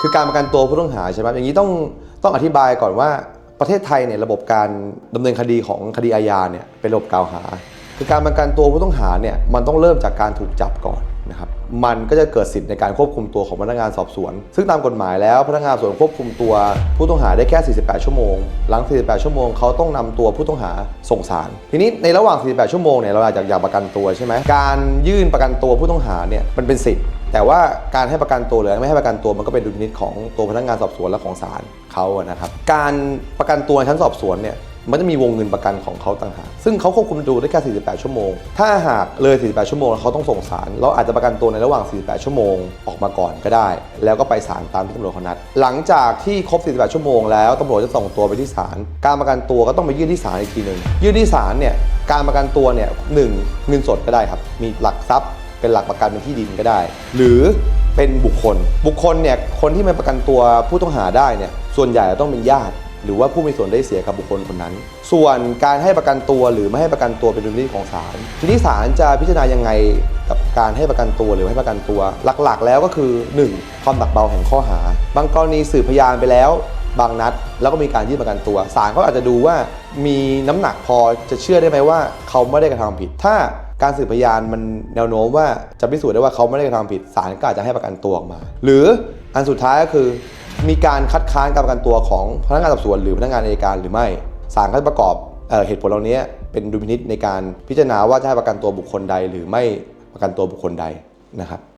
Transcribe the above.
คือการประกันตัวผู้ต้องหาใช่ไหมอย่างนี้ต้องต้องอธิบายก่อนว่าประเทศไทยเนี่ยระบบการดำเนินคดีของคดีอาญาเนี่ยเป็นระบบกล่าวหา คือการประกันตัวผู้ต้องหาเนี่ยมันต้องเริ่มจากการถูกจับก่อนนะครับมันก็จะเกิดสิทธิ์ในการควบคุมตัวของพนักงานสอบสวน ซึ่งตามกฎหมายแล้วพนักงานสอบสวนควบคุมตัว ผู้ต้องหาได้แค่ 48 ชั่วโมง หลัง 48 ชั่วโมงเขาต้องนำตัวผู้ต้องหาส่งศาล ทีนี้ในระหว่าง 48 ชั่วโมงเนี่ยเราอาจจะอยากประกันตัวใช่ไหมการยื่นประกันตัวผู้ต้องหาเนี่ยมันเป็นสิทธิ์ แต่ว่าการให้ประกันตัวหรือไม่ให้ประกันตัวมันก็เป็นดุลพินิจของตัวพนักงานสอบสวนและของศาลเขาอะนะครับ การประกันตัวในชั้นสอบสวนเนี่ย มันจะมีวงเงินประกันของเขาต่างหาก ซึ่งเขาควบคุมดูได้แค่ 48 ชั่วโมง ถ้าหากเลย 48 ชั่วโมงเขาต้องส่งศาลเราอาจจะประกันตัวในระหว่าง 48 ชั่วโมงออกมาก่อนก็ได้ แล้วก็ไปศาลตามที่ตำรวจเขานัด หลังจากที่ครบ 48 ชั่วโมงแล้วตำรวจจะส่งตัวไปที่ศาล การประกันตัวก็ต้องไปยื่นที่ศาลอีกทีหนึ่ง ยื่นที่ศาลเนี่ย การประกันตัวเนี่ยหนึ่งเงินสดก็ได้ครับ มีหลักทรัพย์ เป็นหลักประกันเป็นที่ดินก็ได้ หรือเป็นบุคคล บุคคลเนี่ย คนที่มาประกันตัวผู้ต้องหาได้เนี่ย ส่วนใหญ่ต้องเป็นญาติ หรือว่าผู้มีส่วนได้เสียกับบุคคลคนนั้น ส่วนการให้ประกันตัวหรือไม่ให้ประกันตัวเป็นดุลพินิจของศาลทีนี้ศาลจะพิจารณายังไงกับการให้ประกันตัวหรือไม่ให้ประกันตัว หลักๆ แล้วก็คือ 1. ความหนักเบาแห่งข้อหา บางกรณีสืบพยานไปแล้ว บางนัด แล้วก็มีการยื่นประกันตัวศาลเขาอาจจะดูว่ามีน้ำหนักพอจะเชื่อได้ไหมว่า เขาไม่ได้กระทำผิด ถ้าการสืบพยานมันแนวโน้มว่าจะพิสูจน์ได้ว่าเขาไม่ได้กระทำผิดศาลก็อาจจะให้ประกันตัวออกมา หรืออันสุดท้ายก็คือ มีการคัดค้านการประกันตัวของพนักงานสอบสวนหรือพนักงานอัยการหรือไม่ศาลก็จะประกอบเอเหตุผลเหล่านี้เป็นดุลพินิษในการพิจารณาว่าจะให้ประกันตัวบุคคลใด หรือไม่ประกันตัวบุคคลใดนะครับ